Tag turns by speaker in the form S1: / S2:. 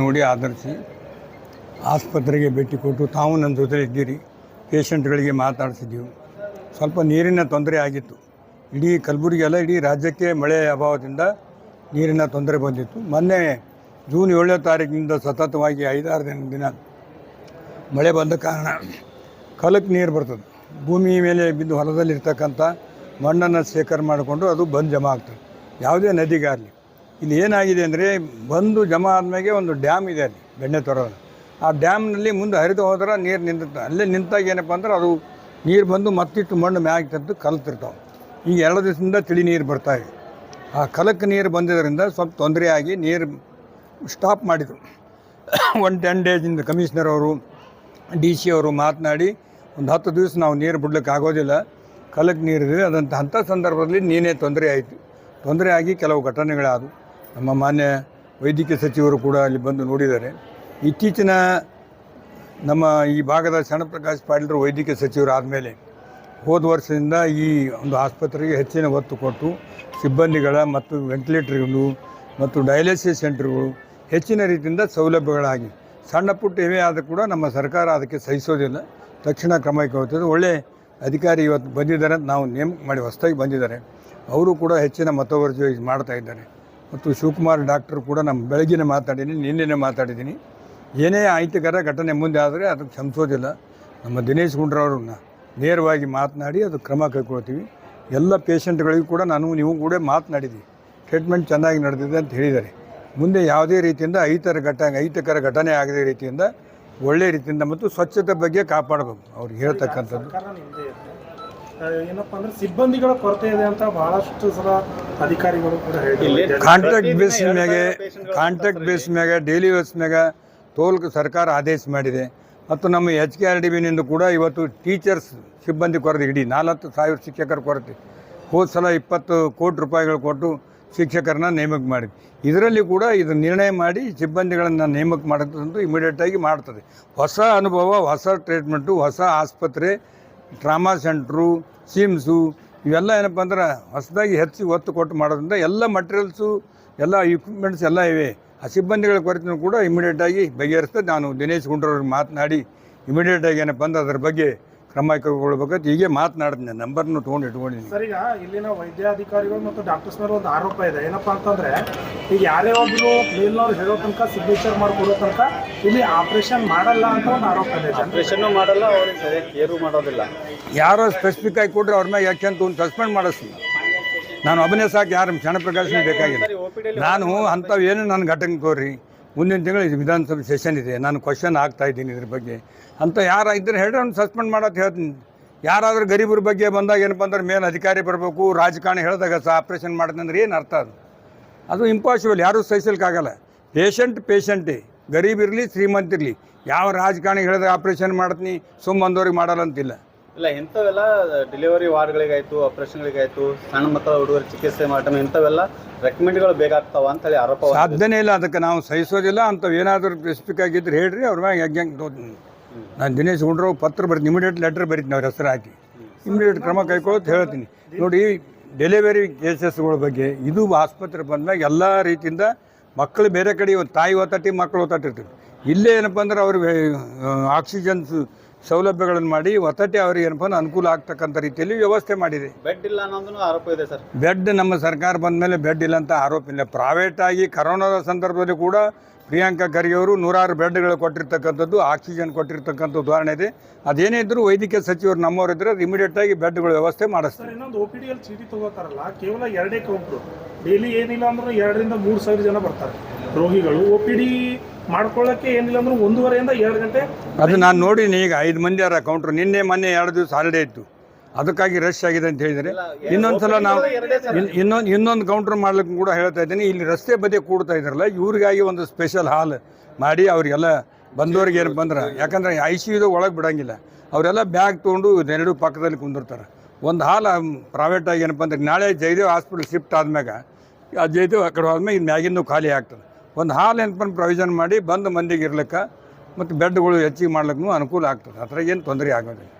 S1: ನೋಡಿ ಆಧರಿಸಿ ಆಸ್ಪತ್ರೆಗೆ ಭೇಟಿ ಕೊಟ್ಟು ತಾವು ನನ್ನ ಜೊತೆ ಇದ್ದೀರಿ, ಪೇಷಂಟ್ಗಳಿಗೆ ಮಾತಾಡಿಸಿದ್ದೀವಿ. ಸ್ವಲ್ಪ ನೀರಿನ ತೊಂದರೆ ಆಗಿತ್ತು. ಇಡೀ ಕಲಬುರಗಿ ಅಲ್ಲ, ಇಡೀ ರಾಜ್ಯಕ್ಕೆ ಮಳೆ ಅಭಾವದಿಂದ ನೀರಿನ ತೊಂದರೆ ಬಂದಿತ್ತು. ಮೊನ್ನೆ ಜೂನ್ ಏಳನೇ ತಾರೀಕಿನಿಂದ ಸತತವಾಗಿ ಐದಾರು ದಿನ ದಿನ ಮಳೆ ಬಂದ ಕಾರಣ ಕಲಕ್ಕೆ ನೀರು ಬರ್ತದೆ. ಭೂಮಿ ಮೇಲೆ ಬಿದ್ದು ಹೊಲದಲ್ಲಿರ್ತಕ್ಕಂಥ ಮಣ್ಣನ್ನು ಶೇಖರಣೆ ಮಾಡಿಕೊಂಡು ಅದು ಬಂದು ಜಮಾ ಆಗ್ತದೆ. ಯಾವುದೇ ನದಿಗಾಗಲಿ ಇಲ್ಲಿ ಏನಾಗಿದೆ ಅಂದರೆ ಬಂದು ಜಮಾ ಆದಮೇಲೆ ಒಂದು ಡ್ಯಾಮ್ ಇದೆ ಅಲ್ಲಿ, ಬೆಣ್ಣೆ ತೊರೋದು. ಆ ಡ್ಯಾಮ್ನಲ್ಲಿ ಮುಂದೆ ಹರಿದು ಹೋದ್ರೆ ನೀರು ನಿಂತಿರ್ತದೆ ಅಲ್ಲೇ ನಿಂತಾಗ ಏನಪ್ಪ ಅಂದ್ರೆ ಅದು ನೀರು ಬಂದು ಮತ್ತಿಟ್ಟು ಮಣ್ಣು ಮ್ಯಾಗ ತಂದು ಕಲ್ತಿರ್ತಾವೆ. ಈಗ ಎರಡು ದಿವಸದಿಂದ ತಿಳಿ ನೀರು ಬರ್ತಾ ಇದೆ. ಆ ಕಲಕ್ಕೆ ನೀರು ಬಂದಿದ್ದರಿಂದ ಸ್ವಲ್ಪ ತೊಂದರೆ ಆಗಿ ನೀರು ಸ್ಟಾಪ್ ಮಾಡಿದರು. ಒನ್ ಟೆನ್ ಡೇಸಿಂದ ಕಮಿಷನರ್ ಅವರು ಡಿ ಸಿ ಅವರು ಮಾತನಾಡಿ ಒಂದು ಹತ್ತು ದಿವಸ ನಾವು ನೀರು ಬಿಡ್ಲಿಕ್ಕೆ ಆಗೋದಿಲ್ಲ. ಕಲಕ್ಕೆ ನೀರಿದೆ ಅದಂಥ ಅಂಥ ಸಂದರ್ಭದಲ್ಲಿ ನೀನೇ ತೊಂದರೆ ಆಯಿತು. ತೊಂದರೆ ಆಗಿ ಕೆಲವು ಘಟನೆಗಳಾದವು. ನಮ್ಮ ಮಾನ್ಯ ವೈದ್ಯಕೀಯ ಸಚಿವರು ಕೂಡ ಅಲ್ಲಿ ಬಂದು ನೋಡಿದ್ದಾರೆ. ಇತ್ತೀಚಿನ ನಮ್ಮ ಈ ಭಾಗದ ಶರಣಪ್ರಕಾಶ್ ಪಾಟೀಲರು ವೈದ್ಯಕೀಯ ಸಚಿವರು ಆದಮೇಲೆ ಹೋದ ವರ್ಷದಿಂದ ಈ ಒಂದು ಆಸ್ಪತ್ರೆಗೆ ಹೆಚ್ಚಿನ ಒತ್ತು ಕೊಟ್ಟು ಸಿಬ್ಬಂದಿಗಳ ಮತ್ತು ವೆಂಟಿಲೇಟರ್ಗಳು ಮತ್ತು ಡಯಾಲಿಸಿಸ್ ಸೆಂಟರ್ಗಳು ಹೆಚ್ಚಿನ ರೀತಿಯಿಂದ ಸೌಲಭ್ಯಗಳಾಗಿ ಸಣ್ಣ ಪುಟ್ಟ ಏನೇ ಆದರೂ ಕೂಡ ನಮ್ಮ ಸರ್ಕಾರ ಅದಕ್ಕೆ ಸಹಿಸೋದಿಲ್ಲ. ತಕ್ಷಣ ಕ್ರಮ ಕೈಗೊಳ್ತದೆ ಒಳ್ಳೆ ಅಧಿಕಾರಿ ಇವತ್ತು ಬಂದಿದ್ದಾರೆ ಅಂತ ನಾವು ನೇಮಕ ಮಾಡಿ ಹೊಸದಾಗಿ ಬಂದಿದ್ದಾರೆ. ಅವರು ಕೂಡ ಹೆಚ್ಚಿನ ಮತವರ್ಜಿ ಮಾಡ್ತಾ ಇದ್ದಾರೆ. ಮತ್ತು ಶಿವಕುಮಾರ್ ಡಾಕ್ಟರ್ ಕೂಡ ನಮ್ಮ ಬೆಳಗಿನ ಮಾತಾಡಿದ್ದೀನಿ, ನಿನ್ನೆನೇ ಮಾತಾಡಿದ್ದೀನಿ. ಏನೇ ಆಯ್ತುಕರ ಘಟನೆ ಮುಂದೆ ಆದರೆ ಅದಕ್ಕೆ ಕ್ಷಮಿಸೋದಿಲ್ಲ ನಮ್ಮ ದಿನೇಶ್ ಗುಂಡ್ರವ್ರನ್ನ ನೇರವಾಗಿ ಮಾತನಾಡಿ ಅದು ಕ್ರಮ ಕೈಗೊಳ್ತೀವಿ. ಎಲ್ಲ ಪೇಷಂಟ್ಗಳಿಗೂ ಕೂಡ ನಾನು ನೀವು ಕೂಡ ಮಾತನಾಡಿದ್ವಿ ಟ್ರೀಟ್ಮೆಂಟ್ ಚೆನ್ನಾಗಿ ನಡೆದಿದೆ ಅಂತ ಹೇಳಿದ್ದಾರೆ. ಮುಂದೆ ಯಾವುದೇ ರೀತಿಯಿಂದ ಐತರ ಘಟ ಐತಕರ ಘಟನೆ ಆಗದೇ ರೀತಿಯಿಂದ ಒಳ್ಳೆ ರೀತಿಯಿಂದ ಮತ್ತು ಸ್ವಚ್ಛತೆ ಬಗ್ಗೆ ಕಾಪಾಡಬೇಕು. ಅವ್ರಿಗೆ ಹೇಳ್ತಕ್ಕಂಥದ್ದು.
S2: ಏನಪ್ಪ ಅಂದ್ರೆ ಸಿಬ್ಬಂದಿಗಳ ಕೊರತೆ ಇದೆ ಅಂತ ಬಹಳಷ್ಟು ಸಲ ಅಧಿಕಾರಿಗಳು ಕೂಡ ಹೇಳಿದ್ದಾರೆ.
S1: ಕಾಂಟ್ರಾಕ್ಟ್ ಬೇಸ್ ಮ್ಯಾಗೆ ಕಾಂಟ್ರಾಕ್ಟ್ ಬೇಸ್ ಮ್ಯಾಗ ಡೈಲಿ ಬೇಸ್ ಮ್ಯಾಗ ತೋಲ್ ಸರ್ಕಾರ ಆದೇಶ ಮಾಡಿದೆ. ಮತ್ತು ನಮ್ಮ ಎಚ್ ಕೆ ಆರ್ ಡಿ ಬಿನಿಂದ ಕೂಡ ಇವತ್ತು ಟೀಚರ್ಸ್ ಸಿಬ್ಬಂದಿ ಕೊರತೆ ಇಡೀ ನಾಲ್ಕು ಸಾವಿರ ಶಿಕ್ಷಕರ ಕೊರತೆ. ಹೋದ ಸಲ ಇಪ್ಪತ್ತು ಕೋಟಿ ರೂಪಾಯಿಗಳು ಕೊಟ್ಟು ಶಿಕ್ಷಕರನ್ನ ನೇಮಕ ಮಾಡಿದೆ ಇದರಲ್ಲಿ ಕೂಡ ಇದು ನಿರ್ಣಯ ಮಾಡಿ ಸಿಬ್ಬಂದಿಗಳನ್ನು ನೇಮಕ ಮಾಡೋದಂತೂ ಇಮಿಡಿಯೇಟಾಗಿ ಮಾಡ್ತದೆ. ಹೊಸ ಅನುಭವ ಹೊಸ ಟ್ರೀಟ್ಮೆಂಟು ಹೊಸ ಆಸ್ಪತ್ರೆ ಟ್ರಾಮಾ ಸೆಂಟ್ರು ಸಿಮ್ಸು, ಇವೆಲ್ಲ ಏನಪ್ಪ ಅಂದ್ರೆ ಹೊಸದಾಗಿ ಹೆಚ್ಚು ಒತ್ತು ಕೊಟ್ಟು ಮಾಡೋದ್ರಿಂದ ಎಲ್ಲ ಮಟೀರಿಯಲ್ಸು ಎಲ್ಲ ಇಕ್ವಿಪ್ಮೆಂಟ್ಸ್ ಎಲ್ಲ ಇವೆ. ಆ ಸಿಬ್ಬಂದಿಗಳ ಕೊರತೆಯೂ ಕೂಡ ಇಮಿಡಿಯೇಟಾಗಿ ಬಗೆಹರಿಸ್ತದೆ ನಾನು ದಿನೇಶ್ ಗುಂಡ್ರವ್ರಿಗೆ ಮಾತನಾಡಿ ಇಮಿಡಿಯೇಟಾಗಿ ಏನಪ್ಪ ಅಂದ್ರೆ ಅದ್ರ ಬಗ್ಗೆ ಕ್ರಮ ಕೈಗೊಳ್ಬೇಕಂತ ಹೀಗೆ ಮಾತನಾಡಿದ್ನೆ. ನಂಬರ್ನು ತೊಗೊಂಡು ಇಟ್ಕೊಂಡಿದ್ದೀನಿ.
S2: ಸರ್ ಈಗ ಇಲ್ಲಿನ ವೈದ್ಯಾಧಿಕಾರಿಗಳು ಮತ್ತು ಡಾಕ್ಟರ್ಸ್ ಮೇಲೆ ಒಂದು ಆರೋಪ ಇದೆ. ಏನಪ್ಪಾ ಅಂತಂದ್ರೆ ಈಗ ಯಾರೇ ಒಬ್ರು ಮೇಲ್ನವ್ರು ಹೇಳೋ ತನಕ ಸಿಗ್ನೇಚರ್ ಮಾಡಿಕೊಡೋ ತನಕ ಇಲ್ಲಿ ಆಪರೇಷನ್ ಮಾಡಲ್ಲ ಅಂತ ಒಂದು ಆರೋಪ ಇದೆ.
S3: ಆಪರೇಷನ್ ಮಾಡಲ್ಲ ಅವ್ರಿಗೆ ಸರಿಯಾಗಿ ಕೇರು ಮಾಡೋದಿಲ್ಲ.
S1: ಯಾರೋ ಸ್ಪೆಸಿಫಿಕ್ ಆಗಿ ಕೊಟ್ಟರೆ ಅವ್ರ ಮ್ಯಾಗ ಯಾಕೆ ಅಂತ ಒಂದು ಸಸ್ಪೆಂಡ್ ಮಾಡಿಸ್ತೀನಿ ನಾನು ಅಭಿನಯ ಸಾಕು ಯಾರು?
S3: ಕ್ಷಣ ಪ್ರಕಾಶನ ಬೇಕಾಗಿಲ್ಲ.
S1: ನಾನು ಅಂಥವು ಏನು ನನ್ನ ಘಟನೆ ತೋರಿ. ಮುಂದಿನ ತಿಂಗಳು ಇದು ವಿಧಾನಸಭೆ ಸೆಷನ್ ಇದೆ. ನಾನು ಕ್ವಶನ್ ಆಗ್ತಾ ಇದ್ದೀನಿ ಇದ್ರ ಬಗ್ಗೆ. ಅಂತ ಯಾರು ಇದ್ರೆ ಹೇಳ್ರಿ, ಅವ್ನು ಸಸ್ಪೆಂಡ್ ಮಾಡೋದು ಹೇಳ್ತೀನಿ. ಯಾರಾದರೂ ಗರೀಬ್ರ ಬಗ್ಗೆ ಬಂದಾಗ ಏನಪ್ಪ ಅಂದ್ರೆ ಮೇಲೆ ಅಧಿಕಾರಿ ಬರಬೇಕು, ರಾಜಕಾರಣ ಹೇಳಿದಾಗ ಸಹ ಆಪ್ರೇಷನ್ ಮಾಡಿದ್ರೆ ಏನು ಅರ್ಥ ಅದು? ಅದು ಇಂಪಾಸಿಬಲ್ ಯಾರೂ ಸಹಿಸಲಿಕ್ಕಾಗಲ್ಲ ಪೇಷಂಟ್ ಪೇಷಂಟ್ ಗರೀಬ್ ಇರಲಿ, ಶ್ರೀಮಂತ ಇರಲಿ. ಯಾವ ರಾಜಕಾರಣಿ ಹೇಳಿದಾಗ ಆಪ್ರೇಷನ್ ಮಾಡ್ತೀನಿ, ಸುಮ್ಮ ಬಂದವ್ರಿಗೆ ಮಾಡಲ್ಲ ಅಂತಿಲ್ಲ.
S3: ಇಲ್ಲ ಇಂಥವೆಲ್ಲ ಡೆಲಿವರಿ ವಾರ್ಡ್ಗಳಿಗಾಯ್ತು ಆಪರೇಷನ್ಗಳಿಗಾಯ್ತು ಸಣ್ಣ ಮಕ್ಕಳ ಹುಡುಗರ ಚಿಕಿತ್ಸೆ ಮಾಡೋಣ ಇಂಥವೆಲ್ಲ ರೆಕಮೆಂಡ್ಗಳು ಬೇಕಾಗ್ತಾವ ಅಂತೇಳಿ ಆರೋಪ
S1: ಸಾಧ್ಯನೇ ಇಲ್ಲ ಅದಕ್ಕೆ ನಾವು ಸಹಿಸೋದಿಲ್ಲ ಅಂತ ಏನಾದರೂ ಸ್ಪೆಸಿಫಿಕ್ ಆಗಿದ್ರೆ ಹೇಳ್ರಿ ಅವ್ರ ಮ್ಯಾಗ ಹೆಂಗೆ ನಾನು ದಿನೇಶ್ ಗುಂಡ್ರವ್ ಪತ್ರ ಬರ್ತೀನಿ ಇಮಿಡಿಯೇಟ್ ಲೆಟ್ರ್ ಬರೀತೀನಿ ಅವ್ರ ಹೆಸರು ಹಾಕಿ. ಇಮಿಡಿಯೇಟ್ ಕ್ರಮ ಕೈಗೊಳ್ಳೋದು ಹೇಳ್ತೀನಿ. ನೋಡಿ ಡೆಲಿವರಿ ಕೇಸಸ್ಗಳ ಬಗ್ಗೆ ಇದು ಆಸ್ಪತ್ರೆ ಬಂದಾಗ ಎಲ್ಲ ರೀತಿಯಿಂದ ಮಕ್ಕಳು ಬೇರೆ ಕಡೆ ಒಂದು ತಾಯಿ ಒತ್ತಟ್ಟಿ ಮಕ್ಕಳು ಓತಾಟಿರ್ತೀವಿ ಇಲ್ಲೇ ಏನಪ್ಪ ಅಂದ್ರೆ ಅವ್ರಿಗೆ ಆಕ್ಸಿಜನ್ ಸೌಲಭ್ಯಗಳನ್ನು ಮಾಡಿ ವಸತಿ ಅವ್ರಿಗೆ ಏನಪ್ಪ ಅಂದ್ರೆ ಅನುಕೂಲ ಆಗ್ತಕ್ಕಂಥ ರೀತಿಯಲ್ಲಿ ವ್ಯವಸ್ಥೆ ಮಾಡಿದೆ.
S3: ಬೆಡ್ ಇಲ್ಲ ಅನ್ನೋದನ್ನು ಆರೋಪ ಇದೆ ಸರ್.
S1: ಬೆಡ್ ನಮ್ಮ ಸರ್ಕಾರ ಬಂದ ಮೇಲೆ ಬೆಡ್ ಇಲ್ಲ ಅಂತ ಆರೋಪ ಇಲ್ಲ. ಪ್ರೈವೇಟ್ ಆಗಿ ಕರೋನಾದ ಸಂದರ್ಭದಲ್ಲಿ ಕೂಡ ಪ್ರಿಯಾಂಕಾ ಖರ್ಗೆ ಅವರು ನೂರಾರು ಬೆಡ್ಗಳು ಕೊಟ್ಟಿರ್ತಕ್ಕಂಥದ್ದು ಆಕ್ಸಿಜನ್ ಕೊಟ್ಟಿರ್ತಕ್ಕಂಥ ಉದಾಹರಣೆ ಇದೆ. ಅದೇನೇ ಇದ್ದರೂ ವೈದ್ಯಕೀಯ ಸಚಿವರು ನಮ್ಮವರು ಇದ್ದರೆ ಅದು ಇಮಿಡಿಯೇಟ್ ಆಗಿ ಬೆಡ್ಗಳ ವ್ಯವಸ್ಥೆ ಮಾಡಿಸ್ತಾರೆ.
S2: ಸರ್ ಇನ್ನೊಂದು ಒ ಪಿ ಡಿಯಲ್ಲಿ ಚೀಟಿ ತಗೋತಾರಲ್ಲ ಕೇವಲ ಎರಡೇ ಕೌಂಟ್ರು ಡೈಲಿ ಏನಿಲ್ಲ ಅಂದ್ರೆ ಎರಡರಿಂದ ಮೂರು ಸಾವಿರ ಜನ ಬರ್ತಾರೆ. ರೋಗಿಗಳು ಒ ಪಿ ಡಿ ಮಾಡ್ಕೊಳ್ಳೋಕ್ಕೆ ಏನಿಲ್ಲ ಅಂದ್ರೆ ಒಂದೂವರೆಯಿಂದ ಎರಡು ಗಂಟೆ
S1: ಅದು ನಾನು ನೋಡಿನಿ ಈಗ ಐದು ಮಂದಿ ಯಾರ ಕೌಂಟ್ರು ನಿನ್ನೆ ಮೊನ್ನೆ ಎರಡು ದಿವಸ ಹಾಲಿಡೇ ಇತ್ತು. ಅದಕ್ಕಾಗಿ ರಶ್ ಆಗಿದೆ ಅಂತ ಹೇಳಿದರೆ. ಇನ್ನೊಂದು ಸಲ ನಾವು ಇನ್- ಇನ್ನೊಂದು ಇನ್ನೊಂದು ಕೌಂಟ್ರ್ ಮಾಡ್ಲಿಕ್ಕೆ ಕೂಡ ಹೇಳ್ತಾ ಇದ್ದೀನಿ. ಇಲ್ಲಿ ರಸ್ತೆ ಬದಿ ಕೂಡ್ತಾ ಇದ್ರಲ್ಲ ಇವ್ರಿಗಾಗಿ ಒಂದು ಸ್ಪೆಷಲ್ ಹಾಲ್ ಮಾಡಿ ಅವರಿಗೆಲ್ಲ ಬಂದವ್ರಿಗೆ ಏನು ಬಂದ್ರೆ ಯಾಕಂದ್ರೆ ಐ ಸಿ ಯುದು ಒಳಗೆ ಬಿಡೋಂಗಿಲ್ಲ. ಅವರೆಲ್ಲ ಬ್ಯಾಗ್ ತೊಗೊಂಡು ಇದೆರಡು ಪಕ್ಕದಲ್ಲಿ ಕುಂದಿರ್ತಾರೆ. ಒಂದು ಹಾಲ್ ಪ್ರೈವೇಟಾಗಿ ಏನಪ್ಪ ಅಂದ್ರೆ ನಾಳೆ ಜಯದೇವ್ ಹಾಸ್ಪಿಟ್ಲ್ ಶಿಫ್ಟ್ ಆದ್ಮ್ಯಾಗ ಆ ಜಯದೇವ್ ಆ ಕಡೆ ಹೋದ್ಮೇಲೆ ಇದು ಮ್ಯಾಗಿಂದು ಖಾಲಿ ಆಗ್ತದೆ. ಒಂದು ಹಾಲು ಏನಪ್ಪ ಪ್ರೊವಿಷನ್ ಮಾಡಿ ಬಂದು ಮಂದಿಗೆ ಇರ್ಲಿಕ್ಕೆ ಮತ್ತು ಬೆಡ್ಗಳು ಹೆಚ್ಚಿಗೆ ಮಾಡ್ಲಿಕ್ಕೂ ಅನುಕೂಲ ಆಗ್ತದೆ. ಅದ್ರಾಗ ಏನು ತೊಂದರೆ ಆಗೋದಿಲ್ಲ.